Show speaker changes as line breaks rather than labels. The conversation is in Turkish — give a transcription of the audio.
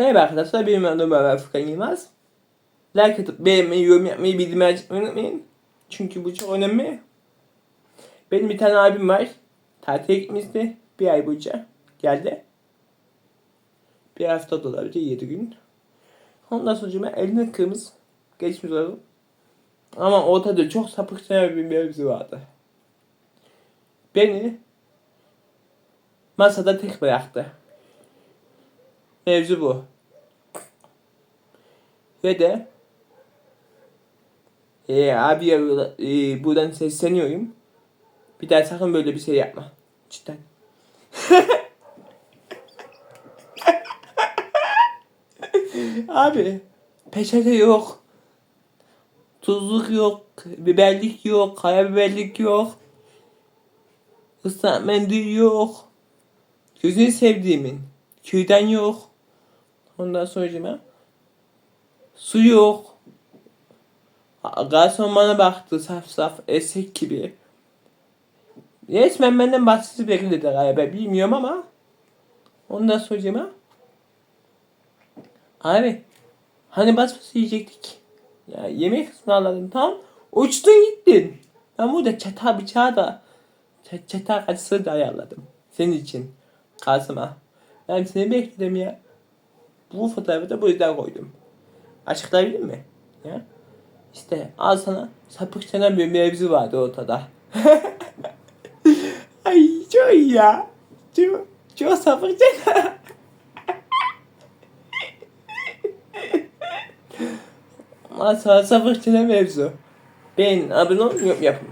Merhaba arkadaşlar benim adım Ömer Furkan Yılmaz. Like atıp beğenmeyi, yorum yapmayı, bildirimleri unutmayın. Çünkü bu çok önemli. Benim bir tane abim var. Tatile gitmişti. Bir ay boyunca. Geldi. Bir hafta da olabilir. Yedi gün. Ondan sonra ben elini kırmızı. Geçmiş olalım. Ama ortada çok sapık bir mevzu vardı. Beni masada tek bıraktı. Mevzu bu. Ve de e, abi e, buradan sesleniyorum. Bir daha sakın böyle bir şey yapma. Cidden. abi peçete yok. Tuzluk yok. Biberlik yok. Karabiberlik yok. Islak mendil yok. Gözünü sevdiğimin. Köyden yok. Ondan sonra su yok. Ha- Garson bana baktı saf saf esek gibi. Resmen benden bahsiz bekledi galiba bilmiyorum ama. Ondan sonra Abi hani bas bas yiyecektik. Ya yemek ısmarladın tam uçtun gittin. Ben burada çata bıçağı da çata kaçısı da ayarladım. Senin için. Kasım'a. Ben seni bekledim ya. Bu fotoğrafı da bu yüzden koydum. Açıklayabilir mi? Ya. İşte al sana sapık çenen bir mevzu vardı ortada. Ay çok iyi ya. Çok, çok sapık çenen. Al sana sapık çenen mevzu. Ben abone olun yorum yapın.